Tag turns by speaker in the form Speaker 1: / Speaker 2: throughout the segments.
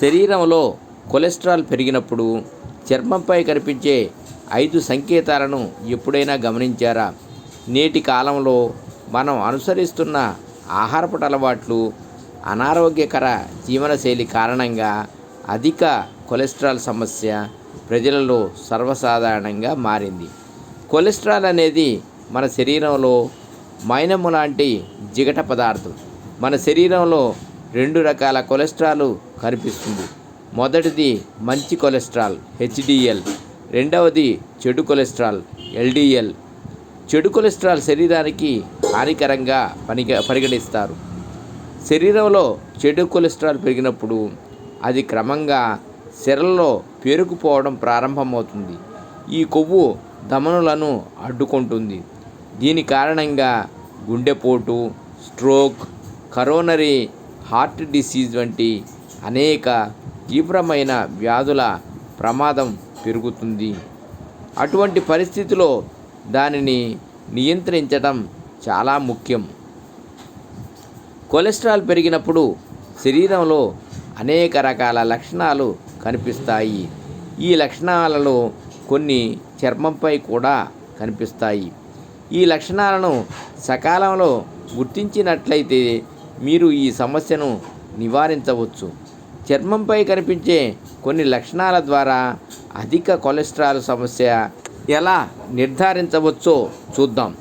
Speaker 1: శరీరంలో కొలెస్ట్రాల్ పెరిగినప్పుడు చర్మంపై కనిపించే ఐదు సంకేతాలను ఎప్పుడైనా గమనించారా? నేటి కాలంలో మనం అనుసరిస్తున్న ఆహారపు అలవాట్లు అనారోగ్యకర జీవనశైలి కారణంగా అధిక కొలెస్ట్రాల్ సమస్య ప్రజలలో సర్వసాధారణంగా మారింది. కొలెస్ట్రాల్ అనేది మన శరీరంలో మైనము లాంటి జిగట పదార్థం. మన శరీరంలో రెండు రకాల కొలెస్ట్రాల్ కనిపిస్తుంది. మొదటిది మంచి కొలెస్ట్రాల్ హెచ్డిఎల్. రెండవది చెడు కొలెస్ట్రాల్ ఎల్డిఎల్. చెడు కొలెస్ట్రాల్ శరీరానికి హానికరంగా పనిగ పరిగణిస్తారు. శరీరంలో చెడు కొలెస్ట్రాల్ పెరిగినప్పుడు అది క్రమంగా సిరల్లో పేరుకుపోవడం ప్రారంభమవుతుంది. ఈ కొవ్వు ధమనులను అడ్డుకుంటుంది. దీని కారణంగా గుండెపోటు స్ట్రోక్ కరోనరీ హార్ట్ డిసీజ్ వంటి అనేక తీవ్రమైన వ్యాధుల ప్రమాదం పెరుగుతుంది. అటువంటి పరిస్థితిలో దానిని నియంత్రించడం చాలా ముఖ్యం. కొలెస్ట్రాల్ పెరిగినప్పుడు శరీరంలో అనేక రకాల లక్షణాలు కనిపిస్తాయి. ఈ లక్షణాలలో కొన్ని చర్మంపై కూడా కనిపిస్తాయి. ఈ లక్షణాలను సకాలంలో గుర్తించినట్లయితే మీరు ఈ సమస్యను నివారించవచ్చు. చర్మంపై కనిపించే కొన్ని లక్షణాల ద్వారా అధిక కొలెస్ట్రాల్ సమస్య ఎలా నిర్ధారించవచ్చో చూద్దాం.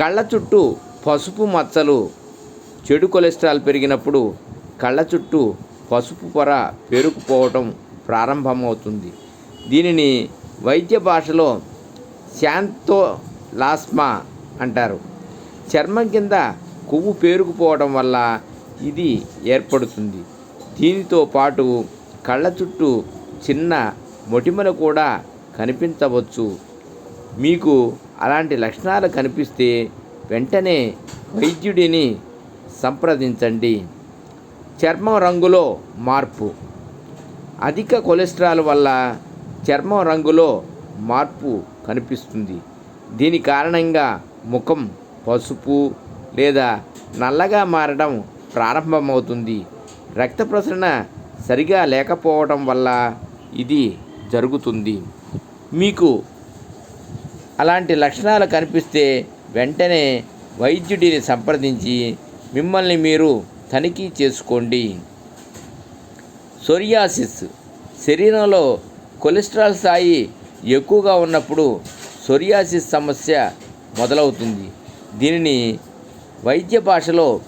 Speaker 1: కళ్ళ చుట్టూ పసుపు మచ్చలు చెడు కొలెస్ట్రాల్ పెరిగినప్పుడు కళ్ళ చుట్టూ పసుపు పొర పేరుకుపోవటం ప్రారంభమవుతుంది. దీనిని వైద్య భాషలో శాంతోలాస్మా అంటారు. చర్మం కింద కొవ్వు పేరుకుపోవడం వల్ల ఇది ఏర్పడుతుంది. దీనితో పాటు కళ్ళ చుట్టూ చిన్న మొటిమలు కూడా కనిపించవచ్చు. మీకు అలాంటి లక్షణాలు కనిపిస్తే వెంటనే వైద్యుడిని సంప్రదించండి. చర్మం రంగులో మార్పు. అధిక కొలెస్ట్రాల్ వల్ల చర్మం రంగులో మార్పు కనిపిస్తుంది. దీని కారణంగా ముఖం పసుపు లేదా నల్లగా మారడం ప్రారంభమవుతుంది. రక్త ప్రసరణ సరిగా లేకపోవడం వల్ల ఇది జరుగుతుంది. మీకు అలాంటి లక్షణాలు కనిపిస్తే వెంటనే వైద్యుడిని సంప్రదించి మిమ్మల్ని మీరు తనిఖీ చేసుకోండి. సొరియాసిస్ శరీరంలో కొలెస్ట్రాల్ స్థాయి ఎక్కువగా ఉన్నప్పుడు సొరియాసిస్ సమస్య మొదలవుతుంది. దీనిని వైద్య భాషలో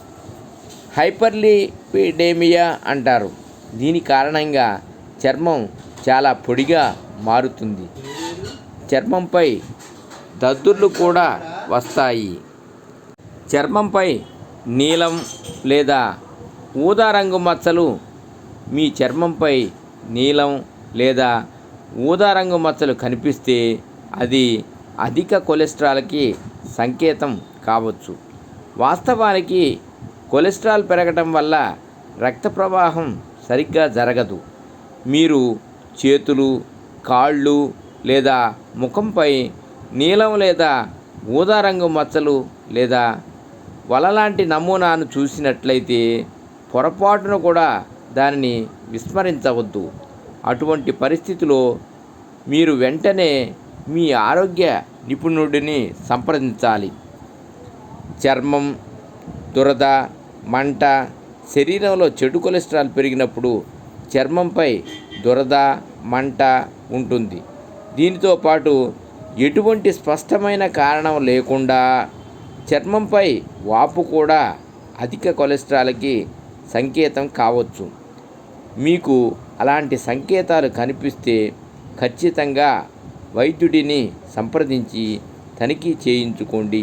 Speaker 1: హైపర్లిపిడేమియా అంటారు. దీని కారణంగా చర్మం చాలా పొడిగా మారుతుంది. చర్మంపై దద్దుర్లు కూడా వస్తాయి. చర్మంపై నీలం లేదా ఊదా రంగు మచ్చలు మీ చర్మంపై నీలం లేదా ఊదా రంగు మచ్చలు కనిపిస్తే అది అధిక కొలెస్ట్రాల్కి సంకేతం కావచ్చు. వాస్తవానికి కొలెస్ట్రాల్ పెరగటం వల్ల రక్త ప్రవాహం సరిగ్గా జరగదు. మీరు చేతులు కాళ్ళు లేదా ముఖంపై నీలం లేదా ఊదా రంగు మచ్చలు లేదా వలలాంటి నమూనాను చూసినట్లయితే పొరపాటును కూడా దానిని విస్మరించవద్దు. అటువంటి పరిస్థితిలో మీరు వెంటనే మీ ఆరోగ్య నిపుణుడిని సంప్రదించాలి. చర్మం దురద మంట శరీరంలో చెడు కొలెస్ట్రాల్ పెరిగినప్పుడు చర్మంపై దురద మంట ఉంటుంది. దీనితో పాటు ఎటువంటి స్పష్టమైన కారణం లేకుండా చర్మంపై వాపు కూడా అధిక కొలెస్ట్రాల్కి సంకేతం కావచ్చు. మీకు అలాంటి సంకేతాలు కనిపిస్తే ఖచ్చితంగా వైద్యుడిని సంప్రదించి తనిఖీ చేయించుకోండి.